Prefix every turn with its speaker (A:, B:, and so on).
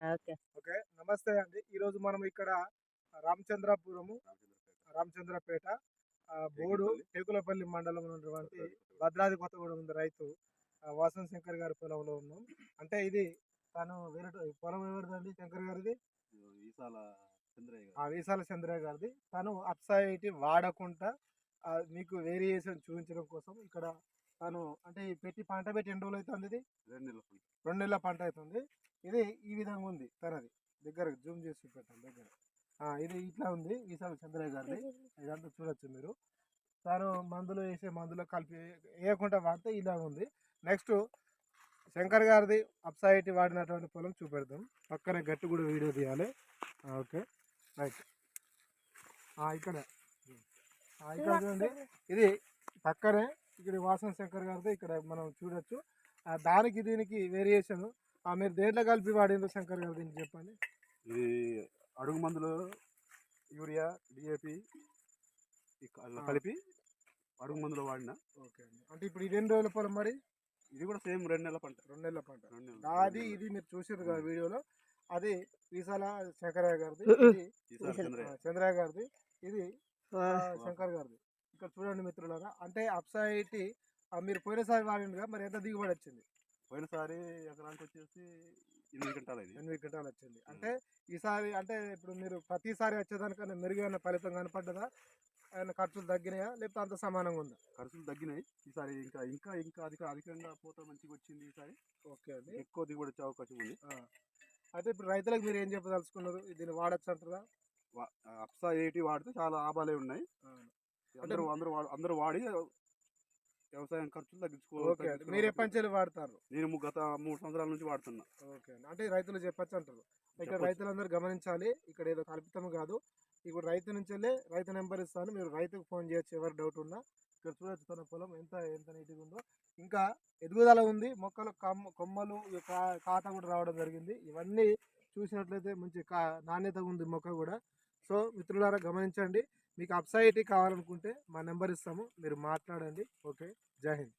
A: Okay.
B: Okay. నమస్తే అండి. ఈరోజు మనం ఇక్కడ రామచంద్రాపురము రామచంద్రపేట. బోడు టేకులపల్లి. మండలంలో ఉన్నటువంటి భద్రాది కొత్తగూడెం ఉంది రైతు వాసన్ శంకర్ గారి పొలంలో ఉన్నాం. అంటే ఇది తను వేరే పొలం ఎవరిదండి శంకర్ గారిది?
C: ఈసాల చంద్రయ్య
B: ఆ వీసాల చంద్రయ్య గారిది. తను అప్సైటీ వాడకుండా మీకు వేరియేషన్ చూపించడం కోసం ఇక్కడ తను అంటే పెట్టి పంట పెట్టి ఎన్ని రోజులు అవుతుంది ఇది?
C: రెండు నెలల పంట.
B: రెండు నెలల పంట అవుతుంది ఇది ఈ విధంగా ఉంది తనది. దగ్గర జూమ్ చేసి పెట్టాను దగ్గర. ఇది ఇట్లా ఉంది ఈసారి చంద్రయ్య గారిది. ఇదంతా చూడొచ్చు మీరు. తను మందులు వేసే మందులు కలిపి వేయకుండా వాడితే ఇలా ఉంది. నెక్స్ట్ శంకర్ గారిది అప్సైటీ వాడినటువంటి పొలం చూపెడదాం. పక్కనే గట్టి కూడా వీడియో తీయాలి. ఓకే. రైట్. ఇక్కడ. ఇక్కడ చూడండి. ఇది పక్కనే ఇక్కడ వాసన శంకర్ గారిది ఇక్కడ మనం చూడొచ్చు. దానికి దీనికి వేరియేషన్ మీరు దేంట్లో కలిపి వాడిండ్రు శంకర్ గారు దీనికి చెప్పండి?
C: ఇది అడుగు మందులు యూరియా డిఏపి. కలిపి అడుగు మందులు వాడిన.
B: ఓకే అండి. అంటే ఇప్పుడు ఇది ఎన్ని రోజుల పొలం మరి?
C: ఇది కూడా సేమ్ రెండు నెలల పంట.
B: రెండు నెలల పంట. అది ఇది మీరు చూసారు కదా వీడియోలో. అది వీసాల శంకరయ్య గారిది.
C: చంద్రయ్య.
B: గారిది. ఇది ఆ, శంకర్ గారిది. ఇక్కడ చూడండి మిత్రులారా. అంటే అప్సైటీ మీరు పోయినసారి వాడిండుగా మరి ఎంత దిగుబడి వచ్చింది?
C: పోయినసారి ఎకరానికి వచ్చేసి ఎనిమిది గంటలు అయింది.
B: ఎనిమిది క్వింటాలు వచ్చింది. అంటే ఈసారి అంటే ఇప్పుడు మీరు ప్రతిసారి వచ్చేదానికన్నా మెరుగైన ఫలితం కనపడ్డదా? ఏమైనా ఖర్చులు తగ్గినాయా? లేకపోతే అంత సమానంగా ఉందా?
C: ఖర్చులు తగ్గినాయి. ఈసారి ఇంకా ఇంకా ఇంకా అధిక అధికంగా పూత మంచిగా వచ్చింది ఈసారి.
B: ఓకే అండి.
C: ఎక్కువ దిగుబడి వచ్చే అవకాశం ఉంది.
B: అయితే ఇప్పుడు రైతులకు మీరు ఏం చెప్పదలుచుకున్నారు? దీన్ని వాడచ్చు అంటారా
C: అప్సా ఎయిటీ వాడితే చాలా లాభాలే ఉన్నాయి. అందరూ అందరూ అందరూ వాడి వ్యవసాయం ఖర్చులు తగ్గించుకో
B: ఓకే అండి. మీరు ఎప్పటి వాడతారు?
C: నేను గత మూడు సంవత్సరాల నుంచి వాడుతున్నా.
B: ఓకే అంటే రైతులు చెప్పచ్చు అంటారు. ఇక్కడ. రైతులందరూ గమనించాలి. ఇక్కడ ఏదో కల్పితం కాదు. ఇప్పుడు రైతు నుంచి వెళ్ళి రైతు నెంబర్ ఇస్తాను. మీరు రైతుకు ఫోన్ చేయొచ్చు ఎవరు డౌట్ ఉన్నా. ఇక్కడ చూడొచ్చు తన పొలం ఎంత ఎంత నీట్గా ఉందో. ఇంకా ఎదుగుదల ఉంది. మొక్కలు కమ్మ కొమ్మలు కాత కూడా రావడం జరిగింది. ఇవన్నీ చూసినట్లయితే మంచి కా నాణ్యత ఉంది మొక్క కూడా. సో మిత్రులారా గమనించండి మీకు అప్సైటీ కావాలనుకుంటే మా నెంబర్ ఇస్తాము మీరు మాట్లాడండి. ఓకే జై హింద్.